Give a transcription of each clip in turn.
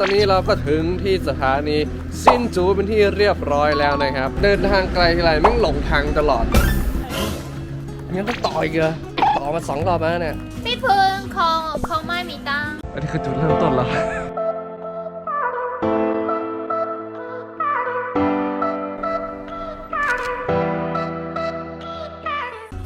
ตอนนี้เราก็ถึงที่สถานีซินจูเป็นที่เรียบร้อยแล้วนะครับ เดินทางไกลทีไรแม่งหลงทางตลอดงั้นต้องต่ออีกเหรอต่อมาสองรอบแล้วเนี่ยพี่พึงของของไม่มีตังค์อันนี้คือจุดเริ่มต้นแล้ว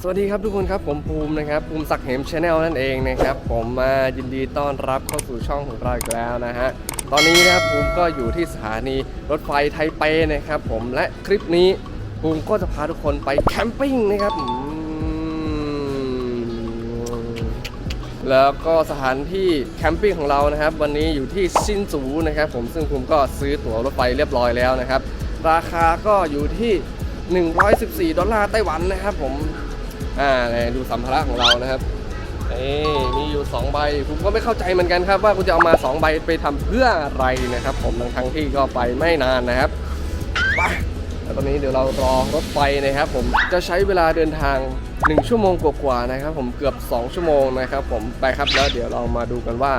สวัสดีครับทุกคนครับผมภูมินะครับภูมิศักดิ์เหมชาแนลนั่นเองนะครับ ผมมายินดีต้อนรับเข้าสู่ช่องของเราอีกแล้วนะฮะ ตอนนี้นะครับภูมิก็อยู่ที่สถานีรถไฟไทเปนะครับผมและคลิปนี้ภูมิก็จะพาทุกคนไปแคมปิ้งนะครับแล้วก็สถานที่แคมปิ้งของเรานะครับ วันนี้อยู่ที่ซินจูนะครับ ผมซึ่งผมก็ซื้อตั๋วรถไฟเรียบร้อยแล้วนะครับ ราคาก็อยู่ที่ 114 ดอลลาร์ไต้หวันนะครับ ผมอ่าดูสัมภาระของเรานะครับ มีอยู่ 2 ใบ ผมก็ไม่เข้าใจเหมือนกันครับ ว่าคุณจะเอามา 2 ใบไปทำเพื่ออะไรนะครับ ผมทั้งที่ก็ไปไม่นานนะครับไปแล้วตอนนี้เดี๋ยวเรารอรถไฟนะครับ ผมจะใช้เวลาเดินทาง 1 ชั่วโมงกว่าๆนะครับ ผมเกือบ 2 ชั่วโมงนะครับ ผมไปครับแล้วเดี๋ยวเรามาดูกันว่า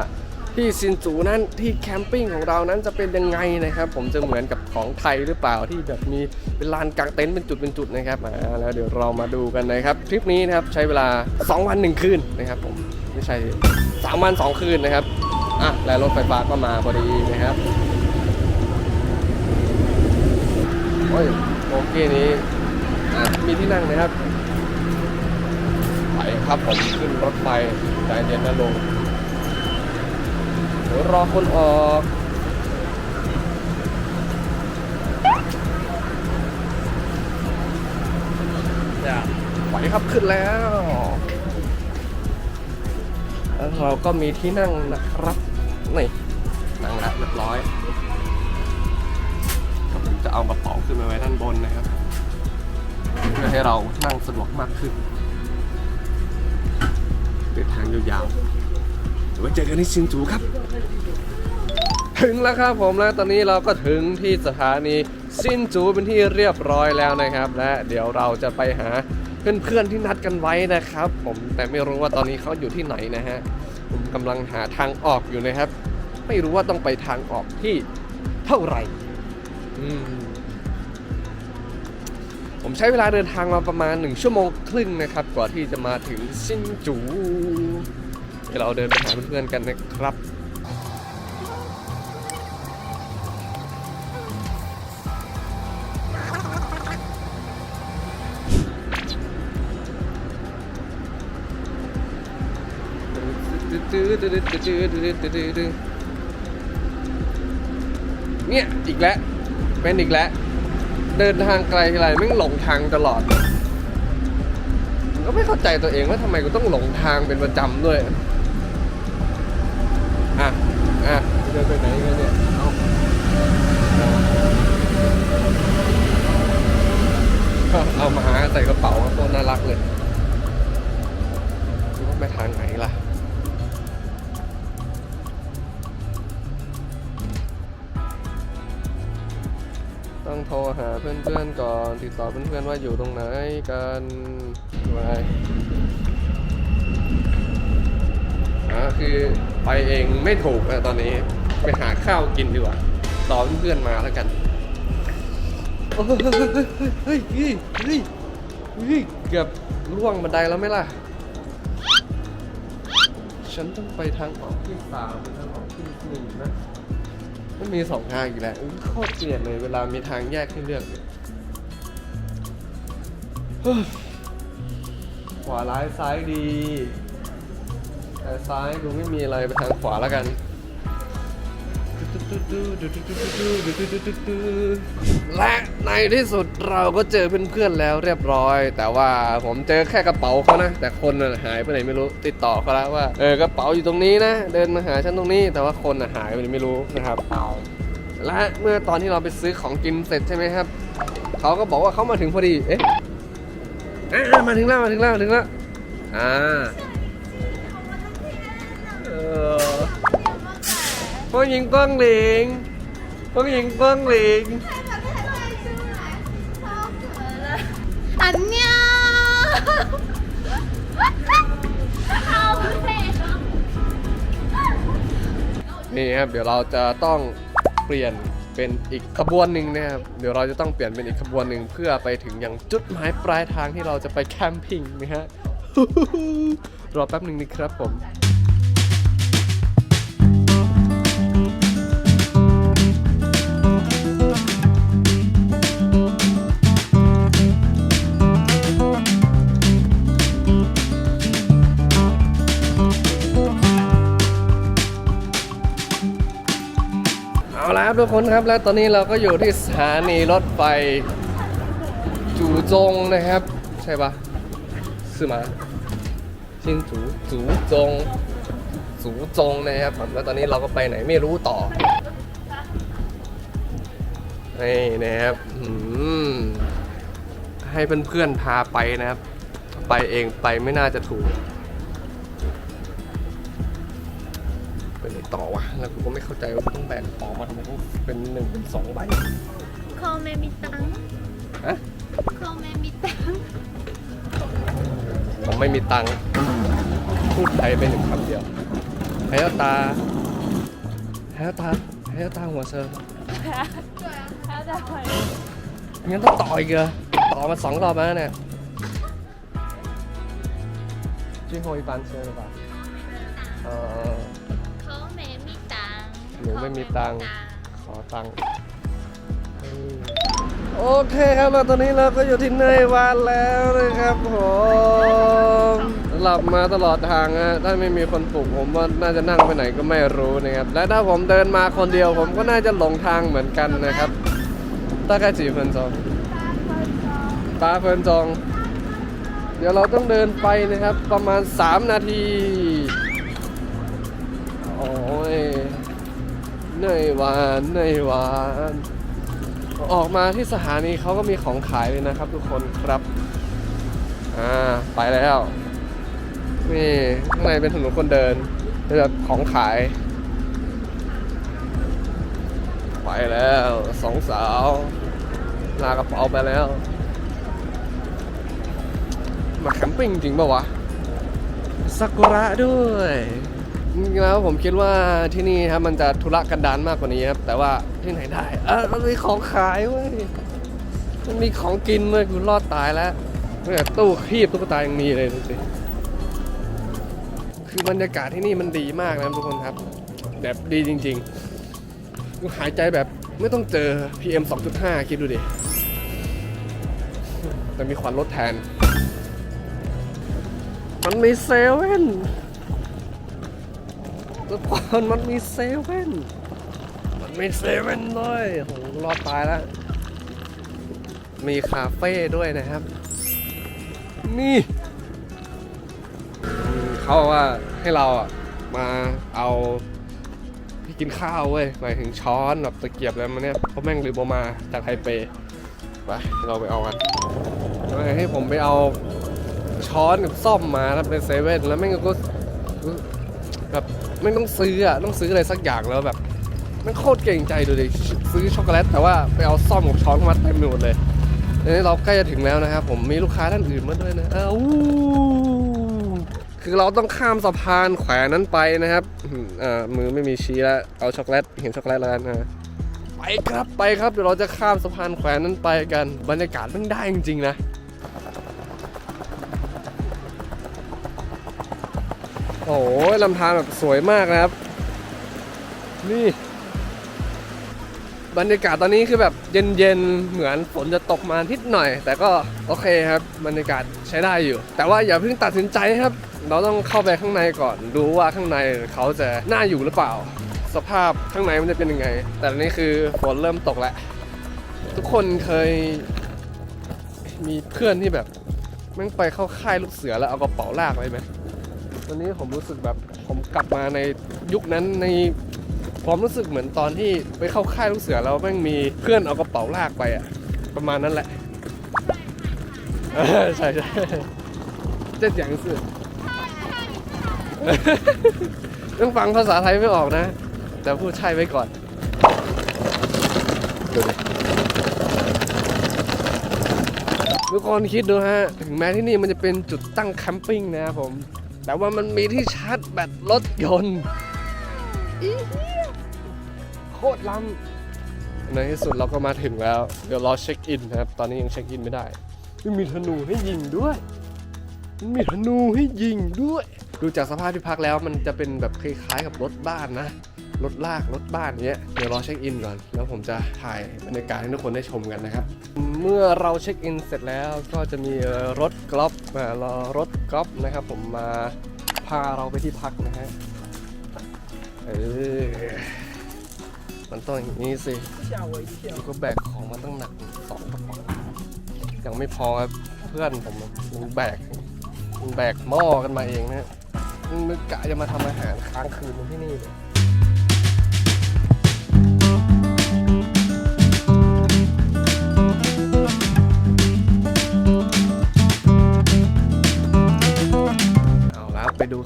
ที่ซินจูนั้นที่แคมปิ้งของเรานั้นจะเป็นยังไงนะครับ ผมจะเหมือนกับของไทยหรือเปล่าที่แบบมีเป็นลานกางเต็นท์เป็นจุดเป็นจุดนะครับอ่าแล้วเดี๋ยวเรามาดูกันนะครับทริปนี้นะครับใช้เวลา 2 วัน 1 คืนนะครับผมไม่ใช่ 3 วัน 2 คืนนะครับอะแล้วรถไฟฟ้าก็มาพอดีนะครับโอ้ยโอเคนี้อะมีที่นั่งนะครับไปครับผมขึ้นรถไฟใจเย็นนะลง รอคนออกจะไหวครับขึ้นแล้วแล้วเราก็มีที่นั่งนะครับ นี่ นั่งแล้วเรียบร้อยก็ผมจะเอากระเป๋าขึ้นมาไว้ด้านบนนะครับ เพื่อให้เรานั่งสะดวกมากขึ้นเดินทางยาวๆเดี๋ยว ไว้เจอกันที่ซินจูครับ ถึงแล้วครับผมแล้วตอนนี้เราก็ถึงที่สถานีซินจูเป็นที่เรียบร้อยแล้วนะครับ และเดี๋ยวเราจะไปหาเพื่อนๆที่นัดกันไว้นะครับ ผมแต่ไม่รู้ว่าตอนนี้เขาอยู่ที่ไหนนะฮะผมกำลังหาทางออกอยู่นะครับ ไม่รู้ว่าต้องไปทางออกที่เท่าไหร่ผมใช้เวลาเดินทางมาประมาณ1ชั่วโมงครึ่งนะครับ กว่าที่จะมาถึงซินจู เดี๋ยวเราเดินไปหาเพื่อนๆกันนะครับเนี่ย อีกแล้ว เป็นอีกแล้ว เดินทางไกลทีไรแม่งหลงทางตลอด ก็ไม่เข้าใจตัวเองว่าทำไมกูต้องหลงทางเป็นประจำด้วยะอะเดินไปไหนกันเนี่ยเอาก็เอามาใส่กระเป๋าโคตรน่ารักเลยคิดว่าไปทางไหนล่ะต้องโทรหาเพื่อนๆก่อน ติดต่อเพื่อนๆว่าอยู่ตรงไหนกันไว้ อ่าคือไปเองไม่ถูกอะตอนนี้ไปหาข้าวกินดีกว่ารอเพื่อนมาแล้วกันโอ้เฮ้ยเฮ้ยเฮ้ยเฮ้ยเฮ้ยเกือบล่วงบันไดแล้วไหมล่ะ ฉันต้องไปทางออกที่สามทางออกที่หนึ่งนะมันมีสองทางอีกแล้วโคตรเกลียดเลยเวลามีทางแยกให้เลือกเนี่ยขวาร้ายซ้ายดี แต่ซ้ายดูไม่มีอะไรไปทางขวาแล้วกันและในที่สุดเราก็เจอเพื่อนๆแล้วเรียบร้อย แต่ว่าผมเจอแค่กระเป๋าเขานะ แต่คนน่ะหายไปไหนไม่รู้ติดต่อเขาแล้วว่าเออกระเป๋าอยู่ตรงนี้นะ เดินมาหาฉันตรงนี้ แต่ว่าคนน่ะหายไปไหนไม่รู้นะครับและเมื่อตอนที่เราไปซื้อของกินเสร็จใช่ไหมครับเขาก็บอกว่าเขามาถึงพอดีเอ๊ะอะมาถึงแล้วมาถึงแล้วมาถึงแล้วอ่า ผู้หญิงกว้างเหลงผู้หญิงกว้างเหลงอันเนี้ยเอาเสร็จนี่ครับเดี๋ยวเราจะต้องเปลี่ยนเป็นอีกขบวนหนึ่งนะครับเดี๋ยวเราจะต้องเปลี่ยนเป็นอีกขบวนหนึ่งเพื่อไปถึงยังจุดหมายปลายทางที่เราจะไปแคมปิ้งนะฮะรอแป๊บหนึ่งนะครับผม ทุกคนครับ และตอนนี้เราก็อยู่ที่สถานีรถไฟจูจงนะครับ ใช่ปะสื่อมาชินจูจูจงจูจงนะครับผมแล้วตอนนี้เราก็ไปไหนไม่รู้ต่อนี่นะครับให้เพื่อนๆพาไปนะครับ ไปเองไปไม่น่าจะถูก ต่อวะ แล้วกูก็ไม่เข้าใจว่าต้องแบ่งออกมาทำไมต้องเป็นหนึ่งเป็นสองใบคอแม่มีตังค์ฮะคอแม่มีตังค์ผมไม่มีตังค์พูดไทยไปหนึ่งคำเดียวแฮวตาแฮวตาแฮวตาหัวเซิร์ฟล้วแต่คนงั้นต้องต่ออีกเหรอต่อมาสองรอบแล้วเนี่ยชื่อโฮยบันเซอร์หรือูไม่มีตังขอตังโอเคครับตอนนี้เราก็อยู่ที่เนยวานแล้วนะครับผมหลับมาตลอดทางฮะถ้าไม่มีคนปลุกผมว่าน่าจะนั่งไปไหนก็ไม่รู้นะครับ และถ้าผมเดินมาคนเดียว ผมก็น่าจะหลงทางเหมือนกันนะครับตากาจีเฟินจองตาเฟินจอง เดี๋ยวเราต้องเดินไปนะครับประมาณ 3 นาที เนื่อยวานเนื่อยวาน ออกมาที่สถานีเขาก็มีของขายเลยนะครับ ทุกคนครับ อ่าไปแล้วนี่ข้างในเป็นถนนคนเดินเป็นแบบของขาย ไปแล้วสองสาวลากระเป๋าไปแล้ว มาแคมปิ้งจริงป่าวะซากุระด้วย จริงๆแล้วผมคิดว่าที่นี่ครับมันจะธุระกันดารมากกว่านี้ครับ แต่ว่าที่ไหนได้เออมันมีของขายเว้ยมันมีของกินเว้ยกูรอดตายแล้วเนี่ยตู้คีบตุ๊กตายังมีเลยดูสิคือบรรยากาศที่นี่มันดีมากนะครับทุกคนครับ แบบดีจริงๆกูหายใจแบบไม่ต้องเจอ PM 2.5 คิดดูดิแต่มีควันลดแทน มันมีเซเว่น ทุกคนมันมีเซเว่น มันมีเซเว่นด้วยโหรอดตายแล้ว มีคาเฟ่ด้วยนะครับ นี่ เขาบอกว่าให้เราอะ มาเอาที่กินข้าวเว้ยหมายถึงช้อนแบบตะเกียบอะไรมาเนี่ยเพราะแม่งลืมเอามาจากไทเปไปเราไปเอากันให้ผมไปเอาช้อนกับซ่อมมาแล้วเป็นเซเว่นแล้วแม่งก็แบบ ไม่ต้องซื้ออะต้องซื้ออะไรสักอย่างแล้วแบบมันโคตรเก่งใจดูดิซื้อช็อกโกแลตแต่ว่าไปเอาซ่อมกับช้อนมาเต็มไปหมดเลยทีนี้เราใกล้จะถึงแล้วนะครับผมมีลูกค้าท่านอื่นมาด้วยนะอ้าคือเราต้องข้ามสะพานแขวนนั้นไปนะครับอืมอ่ามือไม่มีชี้แล้วเอาช็อกโกแลตเห็นช็อกโกแลตแล้วนะไปครับไปครับเดี๋ยวเราจะข้ามสะพานแขวนนั้นไปกัน บรรยากาศมันได้จริงๆนะ โอ้โหลำธารแบบสวยมากนะครับ นี่ บรรยากาศตอนนี้คือแบบเย็นๆ เหมือนฝนจะตกมาทิดหน่อย แต่ก็โอเคครับ บรรยากาศใช้ได้อยู่ แต่ว่าอย่าเพิ่งตัดสินใจครับ เราต้องเข้าไปข้างในก่อน ดูว่าข้างในเขาจะน่าอยู่หรือเปล่า สภาพข้างในมันจะเป็นยังไง แต่ตอนนี้คือฝนเริ่มตกแล้ว ทุกคนเคย มีเพื่อนที่แบบแม่งไปเข้าค่ายลูกเสือแล้วเอากระเป๋าลากไปไหม วันนี้ผมรู้สึกแบบผมกลับมาในยุคนั้นในความรู้สึกเหมือนตอนที่ไปเข้าค่ายลูกเสือแล้วแม่งมีเพื่อนเอากระเป๋าลากไปอะประมาณนั้นแหละใช่ใช่เจ็ดอย่างสุดต้องฟังภาษาไทยไม่ออกนะ แต่พูดใช่ไว้ก่อนดูดิทุกคนคิดดูฮะ ถึงแม้ที่นี่มันจะเป็นจุดตั้งแคมปิ้งนะครับผม แต่ว่ามันมีที่ชาร์จแบตรถยนต์อีเหี้ยคตรล้ำในที่สุดเราก็มาถึงแล้ว เดี๋ยวรอเช็คอินนะครับ ตอนนี้ยังเช็คอินไม่ได้มันมีธนูให้ยิงด้วย มันมีธนูให้ยิงด้วย ดูจากสภาพที่พักแล้วมันจะเป็นแบบคล้ายๆกับรถบ้านนะ รถลากรถบ้านเนี้ยเดี๋ยวรอเช็คอินก่อน แล้วผมจะถ่ายบรรยากาศให้ทุกคนได้ชมกันนะครับ เมื่อเราเช็คอินเสร็จแล้วก็จะมีรถกอล์ฟมารอรถกอล์ฟนะครับ ผมมาพาเราไปที่พักนะฮะเออมันต้องอย่างนี้สิกูก็แบกของมาตั้งหนักสองกระป๋องยังไม่พอครับเพื่อนผมมึงแบกมึงแบกหม้อกันมาเองนะมึงนึกกะจะมาทำอาหารค้างคืนที่นี่เลย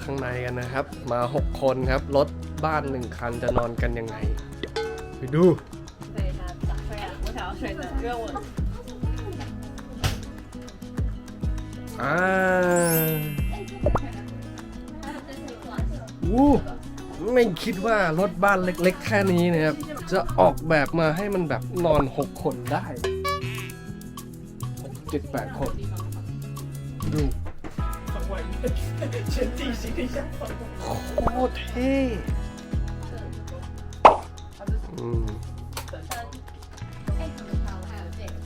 ข้างในกันนะครับ มา 6 คนครับ รถบ้าน 1 คันจะนอนกันยังไง ไปดู 对他打睡啊，我想要睡的，因为我 อ่าวู้ไม่คิดว่ารถบ้านเล็กๆ แค่นี้นะครับ จะออกแบบมาให้มันแบบนอน 6 คนได้6 7 8 ันสี่ชิ้นสองโคตรเท่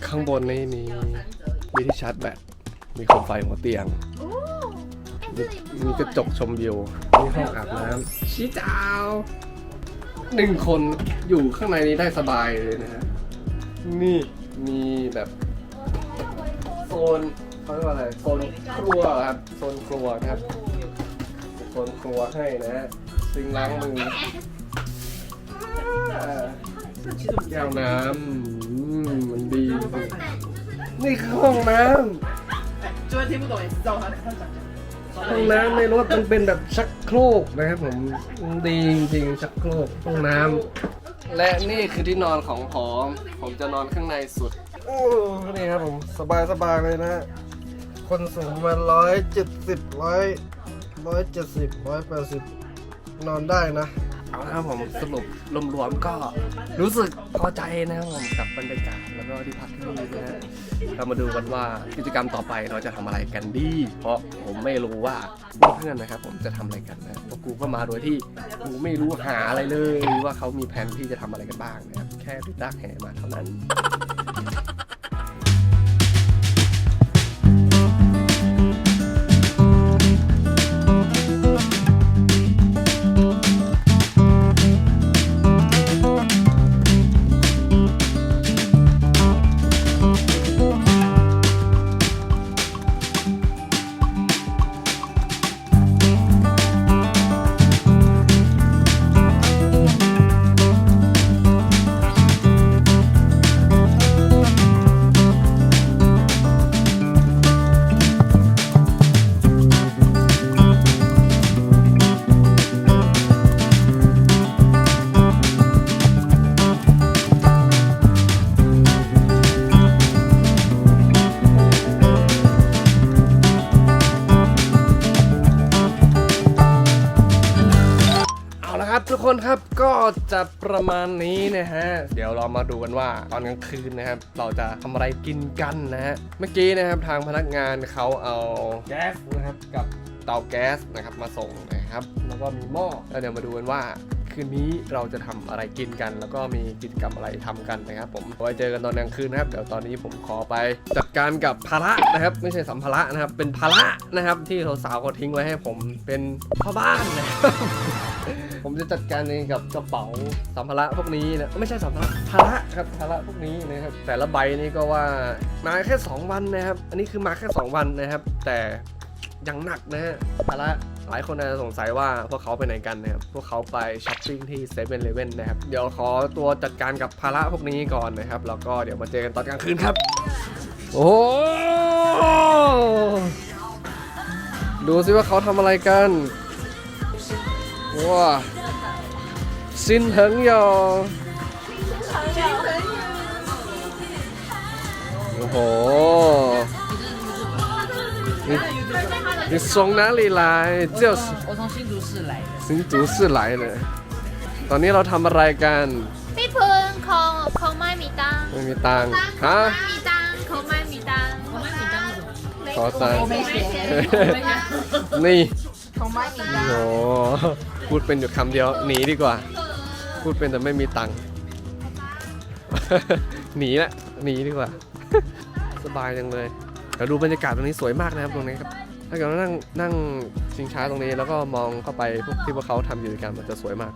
ข้างบนนี่มีมีที่ชาร์จแบต มีโคมไฟหัวเตียง มีกระจกชมวิว มีห้องอาบน้ำชี้ดาวหนึ่งคนอยู่ข้างในนี้ได้สบายเลยนะฮะ นี่มีแบบโซนเขาเรียกว่าอะไร โซนครัวครับ โซนครัวครับ คนครัวให้นะฮะซิงล้างมืออ่าแก้วน้ำมันดีนี่คือห้องน้ำช่วย저한테보다 진짜 하는 살 짝. ำห้องน้ำในรถมันเป็นแบบชักโครกนะครับผมดีจริงๆชักโครกห้องน้ำและนี่คือที่นอนของผมผมจะนอนข้างในสุดโอ้นี่ครับผมสบายสบายเลยนะะคนสูงประมาณร้อยเจ็ดสิบร้อย ร้อยเจ็ดสิบร้อยแปดสิบนอนได้นะ เอาละครับผมสรุปรวมๆก็รู้สึกพอใจนะครับผมกับบรรยากาศแล้วก็ที่พักที่นี่นะฮะเรามาดูกันว่ากิจกรรมต่อไปเราจะทำอะไรกันดี เพราะผมไม่รู้ว่าเพื่อนๆนะครับ ผมจะทำอะไรกันนะเพราะกูก็มาโดยที่กูไม่รู้หาอะไรเลยว่าเขามีแผนที่จะทำอะไรกันบ้างนะครับแค่ไปดักแห่มาเท่านั้น จะประมาณนี้นะฮะ เดี๋ยวเรามาดูกันว่าตอนกลางคืนนะครับ เราจะทำอะไรกินกันนะฮะ เมื่อกี้นะครับทางพนักงานเขาเอาแก๊สนะครับกับเตาแก๊สนะครับมาส่งนะครับ แล้วก็มีหม้อแล้วเดี๋ยวมาดูกันว่าคืนนี้เราจะทำอะไรกินกัน แล้วก็มีกิจกรรมอะไรทำกันนะครับผมไว้เจอกันตอนกลางคืนนะครับเดี๋ยวตอนนี้ผมขอไปจัดการกับภาระนะครับ ไม่ใช่สัมภาระนะครับ เป็นภาระนะครับที่สาวๆเขาทิ้งไว้ให้ผมเป็นพ่อบ้านนะครับ ผมจะจัดการเองกับกระเป๋าสัมภาระพวกนี้นะไม่ใช่สัมภาระภาระครับภาระพวกนี้นะครับแต่ละใบนี่ก็ว่ามาแค่ 2 วันนะครับ อันนี้คือมาแค่ 2 วันนะครับ แต่ยังหนักนะฮะภาระหลายคนอาจจะสงสัยว่าพวกเขาไปไหนกันนะครับ พวกเขาไปช้อปปิ้งที่เซเว่นเลเว่นนะครับ เดี๋ยวขอตัวจัดการกับภาระพวกนี้ก่อนนะครับ แล้วก็เดี๋ยวมาเจอกันตอนกลางคืนครับ โอ้ดูสิว่าเขาทำอะไรกัน 哇，新朋友，哦吼，你你从哪里来？就是我从新竹市来的，新竹市来的。ตอนนี้เราทำอะไรกัน 冰 เขาเขาไม่มีตังค์ ไม่มีตังค์ฮะ ไม่มีตังค์เขาไม่มีตังค์เขาไม่มีตังค์ ขอตัง ขาไม่มีโอ้พูดเป็นอยู่คำเดียวหนีดีกว่า พูดเป็นแต่ไม่มีตังค์ หนีละหนีดีกว่า สบายจังเลยเดี๋ยวดูบรรยากาศตรงนี้สวยมากนะครับตรงนี้ครับถ้าเกิดว่านั่งนั่งชิงช้าตรงนี้แล้วก็มองเข้าไปพวกที่พวกเขาทำอยู่ใจกรรมันจะสวยมาก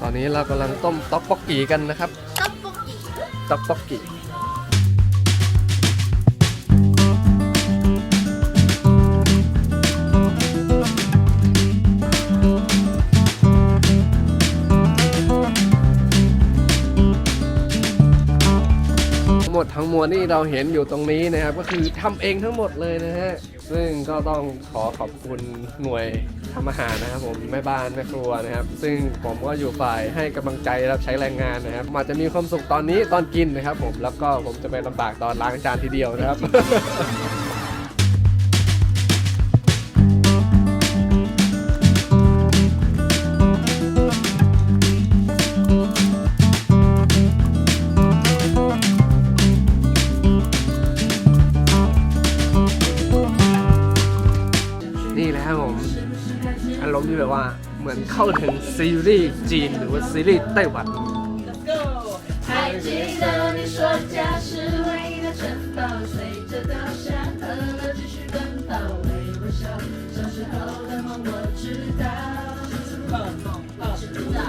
ตอนนี้เรากำลังต้มต๊อกป๊อกกีกันนะครับ ต๊อกป๊อกกีต๊อกป๊อกกี มดทั้งมวลที่เราเห็นอยู่ตรงนี้นะครับ ก็คือทำเองทั้งหมดเลยนะฮะซึ่งก็ต้องขอขอบคุณหน่วยทำอาหารนะครับผมแม่บ้านแม่ครัวนะครับ ซึ่งผมก็อยู่ฝ่ายให้กำลังใจรับใช้แรงงานนะครับอาจจะมีความสุขตอนนี้ตอนกินนะครับ ผมแล้วก็ผมจะไปลำบากตอนล้างจานทีเดียวนะครับ นี่แหละครับผมอารมณ์ที่แบบว่าเหมือนเข้าถึงซีรีส์จีนหรือว่าซีรีส์ไต้หวัน 还记得你说家是唯一的城堡，随着稻香河流继续奔跑，微微笑，小时候的梦我知道。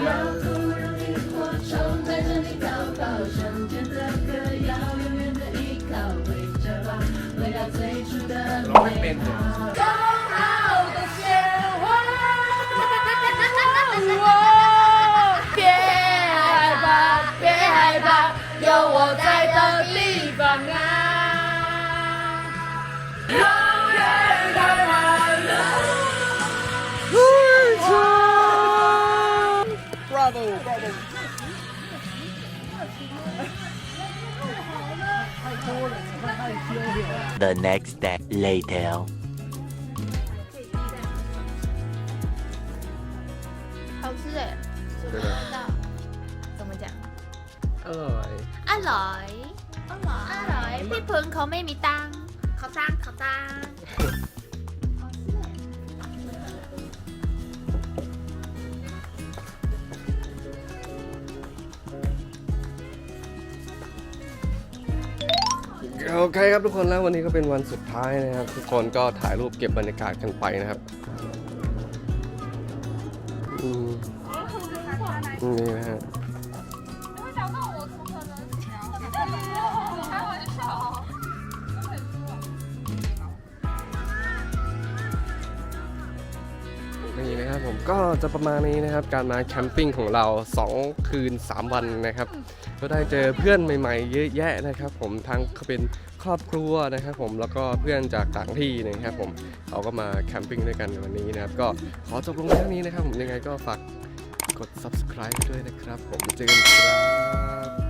要不让萤火虫带着你逃跑，乡间的歌谣永远的依靠，回家吧，回到最初的美好。 喔别害怕别害怕有我在的地方啊 the next day later ด้วยนะสมมติจะอร่อยอร่อยอร่อยอร่พึ่งเขาไม่มีตังเขาสร้างเขาสร้างโอเคครับทุกคนแล้ววันนี้ก็เป็นวันสุดท้ายนะครับ ทุกคนก็ถ่ายรูปเก็บบรรยากาศกันไปนะครับ นี่นะครับผมก็จะประมาณนี้นะครับ การมาแคมปิ้งของเรา 2 คืน 3 วันนะครับ ก็ได้เจอเพื่อนใหม่ๆ เยอะแยะนะครับ ผมทั้งเขาเป็นครอบครัวนะครับ ผมแล้วก็เพื่อนจากต่างที่นะครับผมเขาก็มาแคมปิ้งด้วยกันในวันนี้นะครับ ก็ขอจบลงเท่านี้นะครับผมยังไงก็ฝากกด subscribe ด้วยนะครับ ผมเจอกันครับ